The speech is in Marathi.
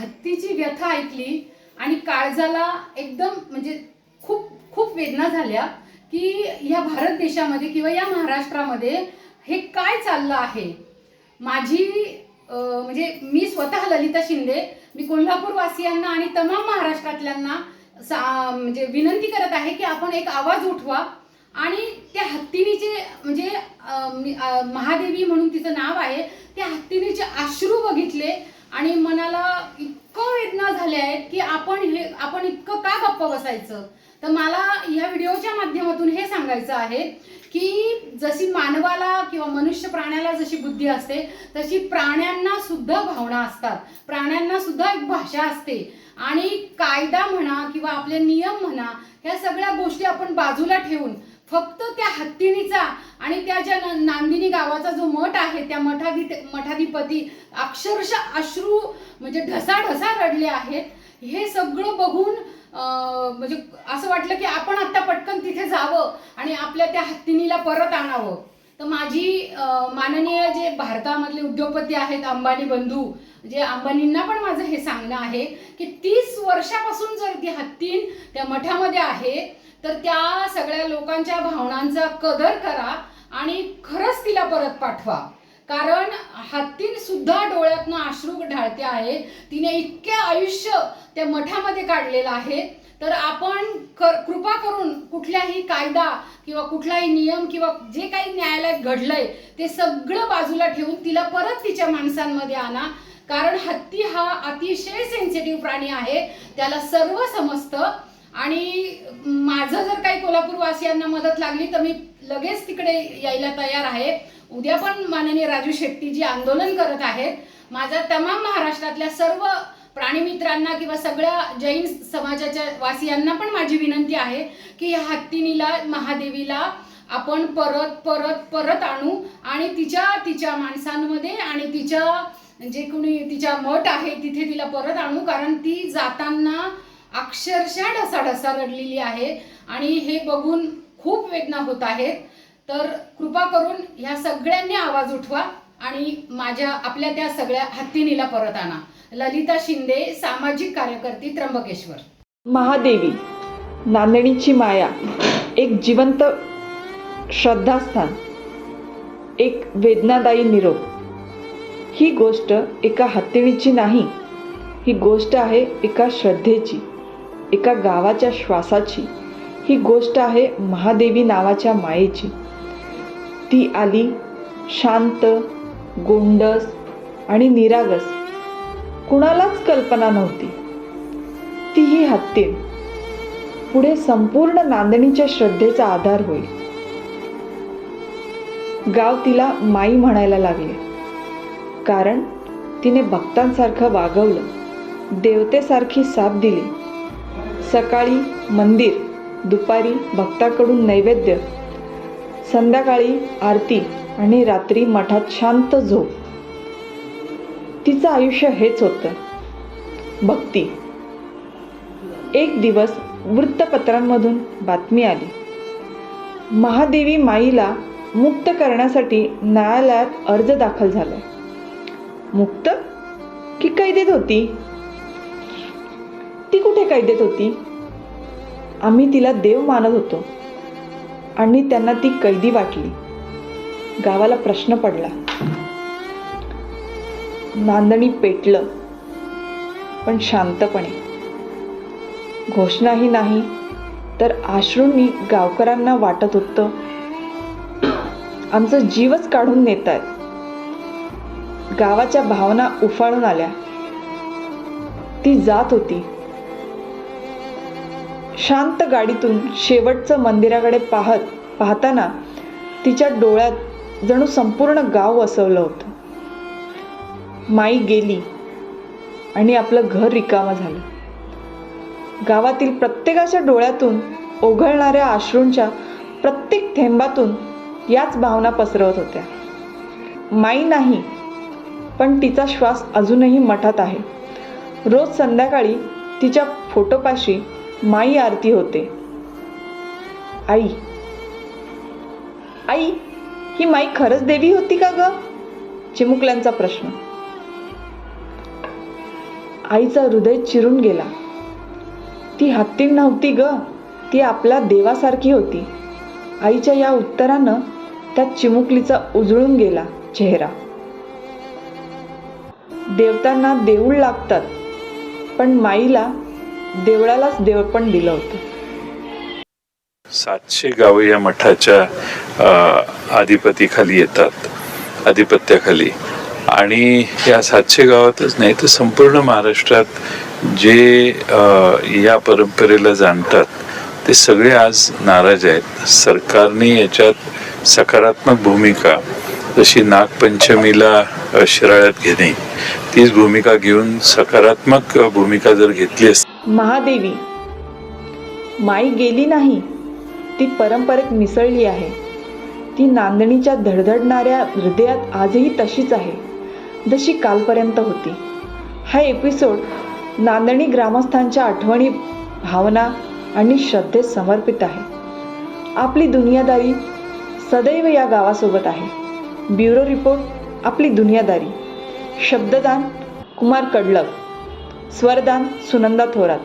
हत्तीची व्यथा ऐकली आणि काळजाला एकदम म्हणजे खूप खूप वेदना झाल्या की ह्या भारत देशामध्ये किंवा या महाराष्ट्रामध्ये हे काय चाललं आहे? माझी म्हणजे मी स्वतः ललिता शिंदे मी कोल्हापूरवासियांना आणि तमाम महाराष्ट्रातल्यांना सा- म्हणजे विनंती करत आहे की आपण एक आवाज उठवा आणि त्या हत्तीनीचे म्हणजे मी- महादेवी म्हणून तिचं नाव आहे त्या हत्तीनीचे अश्रू बघितले आणि मनाला इतकं वेदना झाल्या आहेत की आपण हे आपण इतकं का गप्प बसायचं? तर मला या व्हिडिओच्या माध्यमातून हे सांगायचं आहे की जशी मानवाला किंवा मनुष्य प्राण्याला जशी बुद्धी असते तशी प्राण्यांना सुद्धा भावना असतात. प्राण्यांना सुद्धा एक भाषा असते. आणि कायदा म्हणा किंवा आपले नियम म्हणा ह्या सगळ्या गोष्टी आपण बाजूला ठेवून फक्त त्या हत्तीनीचा आणि त्या ज्या नांदिनी गावाचा जो मठ आहे त्या मठाधी मठाधिपती अक्षरशः अश्रू म्हणजे ढसाढसा रडले आहेत. हे सगळं बघून म्हणजे असं वाटलं की आपण आता पटकन तिथे जावं आणि आपल्या त्या हत्तीनीला परत आणावं. तर माझी माननीय जे भारतामधले उद्योगपती आहेत अंबानी बंधू जे अंबानींना पण माझं हे सांगणं आहे की तीस वर्षापासून जर ती हत्तीन त्या मठामध्ये आहे तर त्या सगळ्या लोकांच्या भावनांचा कदर करा आणि खरंच तिला परत पाठवा. कारण हत्तीन सुद्धा डोळ्यातनं अश्रू ढाळते आहे. तिने इतके आयुष्य त्या मठामध्ये काढलेलं आहे. तर आपण कर कृपा करून कुठल्याही कायदा किंवा कुठलाही नियम किंवा जे काही न्याय घडलंय ते सगळं बाजूला ठेवून तिला परत तिच्या माणसांमध्ये आणा. कारण हत्ती हा अतिशय सेन्सिटिव्ह प्राणी आहे त्याला सर्व समजतं. आणि माझं जर काही कोल्हापूर वासियांना मदत लागली तर मी लगेच तिकडे यायला तयार आहे. उद्या पण माननीय राजू शेट्टी जी आंदोलन करत आहेत. माझा तमाम महाराष्ट्रातल्या सर्व प्राणी मित्रांना किंवा सगळ्या जैन समाजाच्या वासियांना पण माझी विनंती आहे की या हत्तीनीला महादेवीला आपण परत परत परत आणू आणि तिच्या तिच्या माणसांमध्ये आणि तिच्या जे कोणी तिच्या मठ आहे तिथे तिला परत आणू कारण ती जाताना अक्षरशः ढसाढसा रडलेली आहे आणि हे बघून खूप वेदना होत आहेत. तर कृपा करून ह्या सगळ्यांनी आवाज उठवा आणि माझ्या आपल्या त्या सगळ्या हत्तीनीला परत आणा. ललिता शिंदे सामाजिक कार्यकर्ती त्र्यंबकेश्वर. महादेवी नांदणीची माया एक जिवंत श्रद्धास्थान एक वेदनादायी निरोप. ही गोष्ट एका हत्तीणीची नाही ही गोष्ट आहे एका श्रद्धेची एका गावाच्या श्वासाची. ही गोष्ट आहे महादेवी नावाच्या मायेची. ती आली शांत गोंडस आणि निरागस. कुणालाच कल्पना नव्हती. ती ही हत्तीण पुढे संपूर्ण नांदणीच्या श्रद्धेचा आधार होईल. गाव तिला माई म्हणायला लागले. कारण तिने भक्तांसारखं वागवलं देवतेसारखी साथ दिली. सकाळी मंदिर दुपारी भक्ताकडून नैवेद्य संध्याकाळी आरती आणि रात्री मठात शांत झोप. तिचं आयुष्य हेच होतं. भक्ती. एक दिवस वृत्तपत्रांमधून बातमी आली. महादेवी माईला मुक्त करण्यासाठी न्यायालयात अर्ज दाखल झाला मुक्त? की कैदेत होती? ती कुठे कैदेत होती? आम्ही तिला देव मानत होतो. आणि त्यांना ती कैदी वाटली. गावाला प्रश्न पडला. नांदणी पेटलं. पण शांतपणे. घोषणाही नाही तर आश्रूंनी गावकऱ्यांना वाटत होतं आमचं जीवच काढून नेत आहेत गावाच्या भावना उफाळून आल्या. ती जात होती. शांत गाडीतून शेवटचं मंदिराकडे पाहत पाहताना तिच्या डोळ्यात जणू संपूर्ण गाव वसवलं होतं. माई गेली आणि आपलं घर रिकामं झालं. गावातील प्रत्येकाच्या डोळ्यातून ओघळणाऱ्या अश्रूंच्या प्रत्येक थेंबातून याच भावना पसरवत होत्या. माई नाही पण तिचा श्वास अजूनही मठात आहे. रोज संध्याकाळी तिच्या फोटोपाशी माई आरती होते. आई. आई ही माई खरंच देवी होती का ग? चिमुकल्यांचा प्रश्न. आईचा हृदय चिरून गेला. ती हत्ती नव्हती ग ती आपल्या देवासारखी होती. आईच्या या उत्तरानं त्या चिमुकलीचा उजळून गेला चेहरा. देवतांना देऊळ लागतात पण माईला देवळालाच देवपण दिलं होतं. सातशे गावं या मठाच्या अधिपतीखाली येतात अधिपत्याखाली आणि या सातशे गावातच नाही तर संपूर्ण महाराष्ट्रात जे या परंपरेला जाणतात ते सगळे आज नाराज आहेत. सरकारने याच्यात सकारात्मक भूमिका जशी नागपंचमीला शिराळ्यात घेणे तीच भूमिका घेऊन सकारात्मक भूमिका जर घेतली असती महादेवी माई गेली नाही ती परंपरेत मिसळली आहे. ती नांदणीच्या धडधडणाऱ्या हृदयात आजही तशीच आहे जशी कालपर्यंत होती. हा एपिसोड नांदणी ग्रामस्थांच्या आठवणी भावना आणि श्रद्धेत समर्पित आहे. आपली दुनियादारी सदैव या गावासोबत आहे. ब्युरो रिपोर्ट आपली दुनियादारी. शब्ददान कुमार कडलक. स्वरदान सुनंदा थोरात.